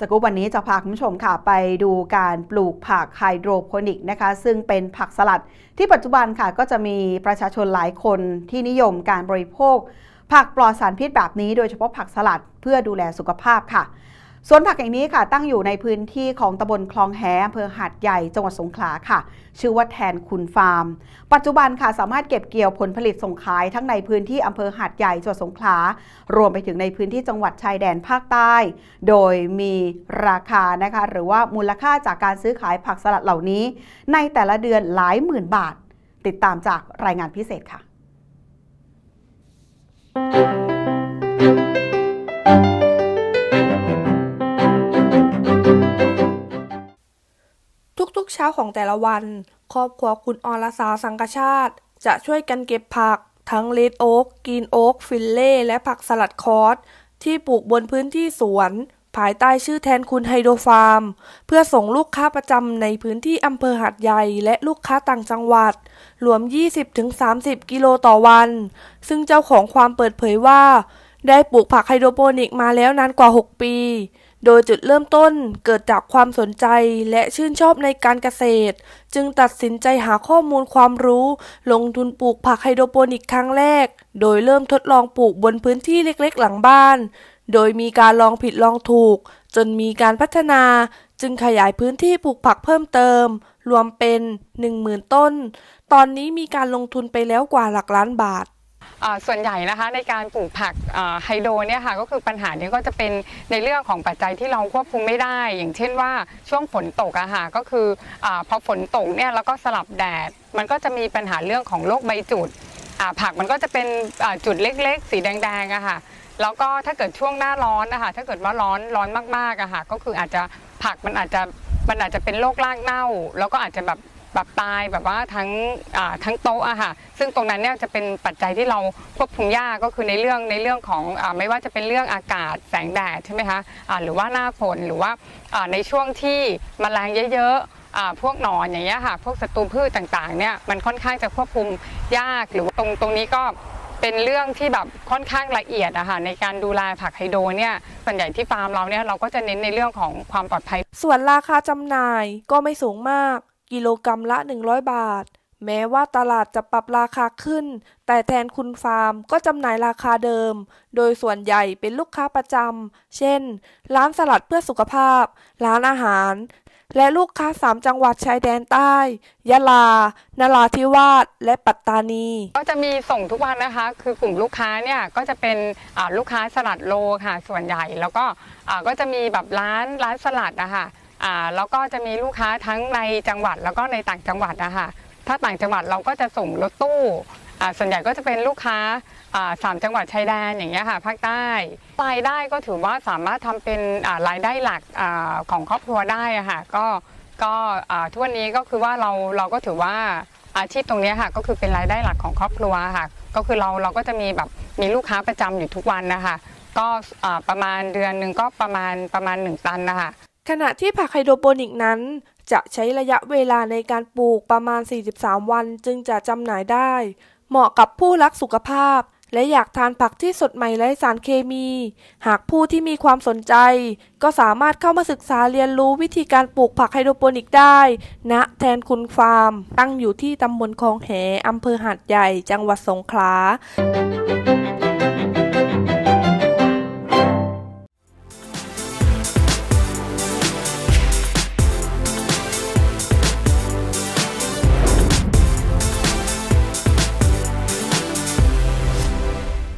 สกู๊ปวันนี้จะพาคุณผู้ชมค่ะไปดูการปลูกผักไฮโดรโปนิกนะคะซึ่งเป็นผักสลัดที่ปัจจุบันค่ะก็จะมีประชาชนหลายคนที่นิยมการบริโภค ผักปลอดสารพิษแบบนี้โดยเฉพาะผักสลัดเพื่อดูแลสุขภาพค่ะ สวนผักแห่งนี้ค่ะตั้งอยู่ในพื้นที่ของตำบลคลองแฮอำเภอหาดใหญ่จังหวัดสงขลาค่ะ ชื่อว่าแทนคุณฟาร์ม ปัจจุบันค่ะสามารถเก็บเกี่ยวผลผลิตส่งขายทั้งในพื้นที่อำเภอหาดใหญ่จังหวัดสงขลารวมไปถึงในพื้นที่จังหวัดชายแดนภาคใต้ โดยมีราคานะคะ หรือว่ามูลค่าจากการซื้อขายผักสลัดเหล่านี้ ในแต่ละเดือนหลายหมื่นบาท ติดตามจากรายงานพิเศษค่ะ กเช้าของแต่ละวัน ครอบครัวคุณอรสาสังกชาติ จะช่วยกันเก็บผัก ทั้งเลดโอ๊กกรีนโอ๊กฟิลเล่และผักสลัดคอร์สที่ปลูกบนพื้นที่สวน ภายใต้ชื่อแทนคุณไฮโดรฟาร์ม เพื่อส่งลูกค้าประจำในพื้นที่อำเภอหัดใหญ่และลูกค้าต่างจังหวัด รวม 20-30 กิโลต่อวัน ซึ่งเจ้าของความเปิดเผยว่า ได้ปลูกผักไฮโดรโปนิกมาแล้วนานกว่า 6 ปี โดยจุดเริ่มต้นเกิดจากความสนใจและชื่นชอบในการเกษตร จึงตัดสินใจหาข้อมูลความรู้ ลงทุนปลูกผักไฮโดรโปนิกครั้งแรก โดยเริ่มทดลองปลูกบนพื้นที่เล็กๆ หลังบ้าน โดยมีการลองผิดลองถูก จนมีการพัฒนา จึงขยายพื้นที่ปลูกผักเพิ่มเติม รวมเป็น 10,000 ต้น ตอนนี้มีการลงทุนไปแล้วกว่าหลักล้านบาท ส่วนใหญ่นะคะในการปลูกผักไฮโดรเนี่ยค่ะก็คือปัญหาเนี้ก็จะเป็นในเรื่องของปัจจัยที่เราควบคุมไม่ได้ อย่างเช่นว่าช่วงฝนตกอะค่ะก็คืออพอฝนตกเนี่ยแล้วก็สลับแดด มันก็จะมีปัญหาเรื่องของโรคใบจุดผักมันก็จะเป็นจุดเล็กๆ สีแดงๆอะค่ะแล้วก็ถ้าเกิดช่วงหน้าร้อนนะคะถ้าเกิดว่าร้อนร้อนมากๆอะค่ะก็คืออาจจะผักมันอาจจะมันอาจจะเป็นโรครากเน่า แล้วก็อาจจะแบบ แบบตายแบบว่าทั้งทั้งโต๊ะอะค่ะซึ่งตรงนั้นเนี่ยจะเป็นปัจจัยที่เราควบคุมยากก็คือในเรื่องในเรื่องของอไม่ว่าจะเป็นเรื่องอากาศแสงแดดใช่ไหมคะอ่าหรือว่าหน้าฝนหรือว่าในช่วงที่มแมลงเยอะๆพวกหนอนอย่างเงี้ยค่ะ พวกศัตรูพืชต่างๆเนี่ยมันค่อนข้างจะควบคุมยากหรือว่าตรงตรงนี้ก็เป็นเรื่องที่แบบค่อนข้างละเอียดอะค่ะในการดูแลผักไฮโดรเนี่ยส่วนใหญ่ที่ฟาร์มเราเนี่ยเราก็จะเน้นในเรื่องของความปลอดภัย ส่วนราคาจำหน่ายก็ไม่สูงมาก กิโลกรรัมละ 100 บาท แม้ว่าตลาดจะปรับราคาขึ้น แต่แทนคุณฟาร์มก็จำหน่ายราคาเดิม โดยส่วนใหญ่เป็นลูกค้าประจำ เช่น ร้านสลัดเพื่อสุขภาพ ร้านอาหาร และลูกค้าสามจังหวัดชายแดนใต้ ยะลา นราธิวาส และปัตตานี ก็จะมีส่งทุกวันนะคะ คือกลุ่มลูกค้าเนี่ยก็จะเป็นลูกค้าสลัดโลค่ะ ส่วนใหญ่ แล้วก็ก็จะมีแบบร้านร้านสลัดนะคะ แล้วก็จะมีลูกค้าทั้งในจังหวัดแล้วก็ในต่างจังหวัดนะคะถ้าต่างจังหวัดเราก็จะส่งรถตู้ส่วนใหญ่ก็จะเป็นลูกค้าสามจังหวัดชายแดนอย่างเงี้ยค่ะภาคใต้รายได้ก็ถือว่าสามารถทำเป็นรายได้หลักอของครอบครัวได้ค่ะก็ก็ทุกวันนี้ก็คือว่าเราเราก็ถือว่าอาชีพตรงนี้ค่ะก็คือเป็นรายได้หลักของครอบครัวค่ะก็คือเราเราก็จะมีแบบมีลูกค้าประจำอยู่ทุกวันนะคะก็ประมาณเดือนหนึ่งก็ประมาณประมาณ 1 ตันนะคะ ขณะที่ผักไฮโดรโปนิกนั้น จะใช้ระยะเวลาในการปลูกประมาณ 43 วันจึงจะจำหน่ายได้ เหมาะกับผู้รักสุขภาพ และอยากทานผักที่สดใหม่ไร้สารเคมี หากผู้ที่มีความสนใจ ก็สามารถเข้ามาศึกษาเรียนรู้วิธีการปลูกผักไฮโดรโปนิกได้ณแทนคุณฟาร์ม ตั้งอยู่ที่ตำบลคลองแหอำเภอหาดใหญ่ จังหวัดสงขลา